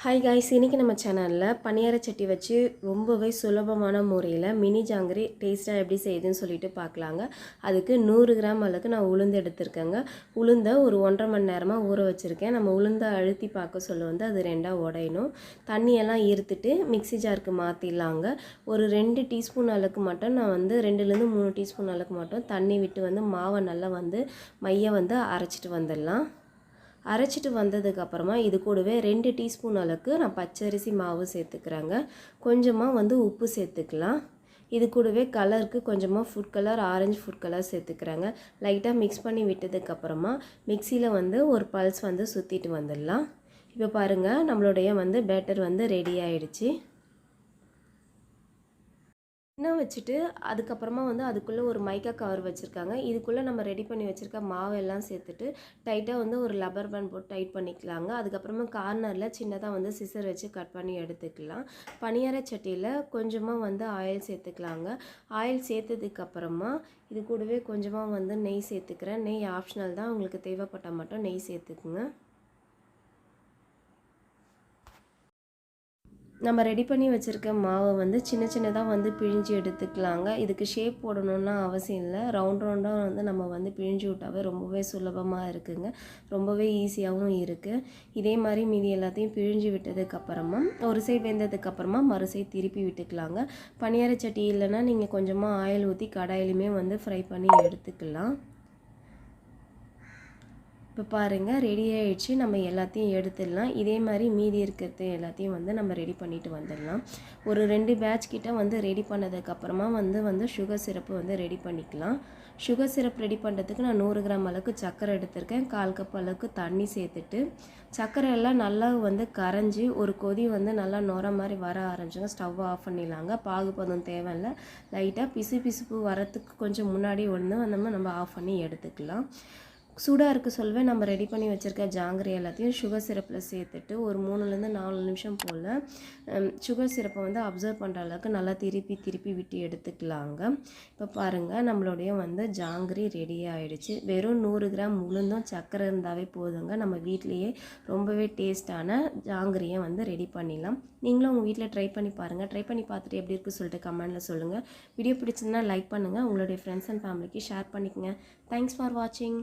Hi guys இன்றைக்கி நம்ம சேனலில் பனியார சட்டி வச்சு ரொம்பவே சுலபமான முறையில் மினி ஜாங்கிரி டேஸ்ட்டாக எப்படி செய்யுதுன்னு சொல்லிட்டு பார்க்கலாங்க. அதுக்கு நூறு கிராம் அளவுக்கு நான் உளுந்து எடுத்திருக்கேங்க. உளுந்தை ஒரு ஒன்றரை மணி நேரமாக ஊற வச்சுருக்கேன். நம்ம உளுந்தை அழுத்தி பார்க்க சொல்ல வந்து அது ரெண்டாக உடையணும். தண்ணியெல்லாம் ஈர்த்துட்டு மிக்ஸி ஜாருக்கு மாற்றிடலாங்க ஒரு ரெண்டு டீஸ்பூன் அளவுக்கு மட்டும் நான் வந்து ரெண்டுலேருந்து மூணு டீஸ்பூன் அளவுக்கு மட்டும் தண்ணி விட்டு வந்து மாவை நல்லா வந்து மைய வந்து அரைச்சிட்டு வந்துடலாம். அரைச்சிட்டு வந்ததுக்கப்புறமா இது கூடவே ரெண்டு டீஸ்பூன் அளவுக்கு நான் பச்சரிசி மாவு சேர்த்துக்கிறேங்க. கொஞ்சமாக வந்து உப்பு சேர்த்துக்கலாம். இது கூடவே கலருக்கு கொஞ்சமாக food colour orange food colour சேர்த்துக்கிறாங்க. லைட்டாக மிக்ஸ் பண்ணி விட்டதுக்கப்புறமா மிக்சியில் வந்து ஒரு பல்ஸ் வந்து சுற்றிட்டு வந்துடலாம். இப்போ பாருங்கள் நம்மளுடைய வந்து பேட்டர் வந்து ரெடி ஆயிடுச்சு. இன்னும் வச்சுட்டு அதுக்கப்புறமா வந்து அதுக்குள்ளே ஒரு மைக்கா கவர் வச்சுருக்காங்க. இதுக்குள்ளே நம்ம ரெடி பண்ணி வச்சுருக்க மாவெல்லாம் சேர்த்துட்டு டைட்டாக வந்து ஒரு லப்பர் பேண்ட் போட்டு டைட் பண்ணிக்கலாங்க. அதுக்கப்புறமா கார்னரில் சின்னதாக வந்து சிசர் வச்சு கட் பண்ணி எடுத்துக்கலாம். பனியார சட்டியில் கொஞ்சமாக வந்து ஆயில் சேர்த்துக்கலாங்க. ஆயில் சேர்த்ததுக்கப்புறமா இது கூடவே கொஞ்சமாக வந்து நெய் சேர்த்துக்கிறேன். நெய் ஆப்ஷனல் தான். உங்களுக்கு தேவைப்பட்டால் மட்டும் நெய் சேர்த்துக்குங்க. நம்ம ரெடி பண்ணி வச்சுருக்க மாவை வந்து சின்ன சின்னதாக வந்து பிழிஞ்சு எடுத்துக்கலாங்க. இதுக்கு ஷேப் போடணுன்னா அவசியம் இல்லை. ரவுண்ட் ரவுண்டாக வந்து நம்ம வந்து பிழிஞ்சு விட்டாவே ரொம்பவே சுலபமாக இருக்குங்க. ரொம்பவே ஈஸியாகவும் இருக்குது இதே மாதிரி மீதி எல்லாத்தையும் பிழிஞ்சு விட்டதுக்கப்புறமா ஒரு சைடு வெந்ததுக்கப்புறமா மறுசை திருப்பி விட்டுக்கலாங்க. பனியார சட்டி இல்லைன்னா நீங்கள் கொஞ்சமாக ஆயில் ஊற்றி கடாயிலுமே வந்து ஃப்ரை பண்ணி எடுத்துக்கலாம். இப்போ பாருங்கள் ரெடி ஆகிடுச்சு நம்ம எல்லாத்தையும் எடுத்துடலாம். இதே மாதிரி மீதி இருக்கிறது எல்லாத்தையும் வந்து நம்ம ரெடி பண்ணிட்டு வந்துடலாம். ஒரு ரெண்டு பேட்ச் கிட்ட வந்து ரெடி பண்ணதுக்கப்புறமா வந்து வந்து சுகர் சிரப்பு வந்து ரெடி பண்ணிக்கலாம். சுகர் சிரப் ரெடி பண்ணுறதுக்கு நான் நூறு கிராம் அளவுக்கு சர்க்கரை எடுத்திருக்கேன். கால் கப் அளவுக்கு தண்ணி சேர்த்துட்டு சர்க்கரை எல்லாம் நல்லா வந்து கரைஞ்சி ஒரு கொதி வந்து நல்லா நுர மாதிரி வர ஆரம்பிச்சுங்க ஸ்டவ் ஆஃப் பண்ணிடலாங்க. பாகுபதம் தேவையில்லை. லைட்டாக பிசு பிசுப்பு வரத்துக்கு கொஞ்சம் முன்னாடி ஒன்று நம்ம நம்ம ஆஃப் பண்ணி எடுத்துக்கலாம். சூடாக இருக்க சொல்லவே நம்ம ரெடி பண்ணி வச்சுருக்க ஜாங்கிரி எல்லாத்தையும் சுகர் சிரப்பில் சேர்த்துட்டு ஒரு மூணுலேருந்து நாலு நிமிஷம் போல் சுகர் சிரப்பை வந்து அப்சர்வ் பண்ணுற அளவுக்கு நல்லா திருப்பி திருப்பி விட்டு எடுத்துக்கலாங்க. இப்போ பாருங்கள் நம்மளுடைய வந்து ஜாங்கிரி ரெடி ஆகிடுச்சு வெறும் நூறு கிராம் உளுந்தும் சக்கரை இருந்தாவே போதுங்க. நம்ம வீட்லேயே ரொம்பவே டேஸ்ட்டான ஜாங்கிரியை வந்து ரெடி பண்ணிடலாம். நீங்களும் உங்கள் வீட்டில் ட்ரை பண்ணி பாருங்கள் ட்ரை பண்ணி பார்த்துட்டு எப்படி இருக்குது சொல்லிட்டு கமெண்டில் சொல்லுங்கள் வீடியோ பிடிச்சிருந்தா லைக் பண்ணுங்கள் உங்களுடைய ஃப்ரெண்ட்ஸ் அண்ட் ஃபேமிலிக்கு ஷேர் பண்ணிக்கோங்க. தேங்க்ஸ் ஃபார் வாட்சிங்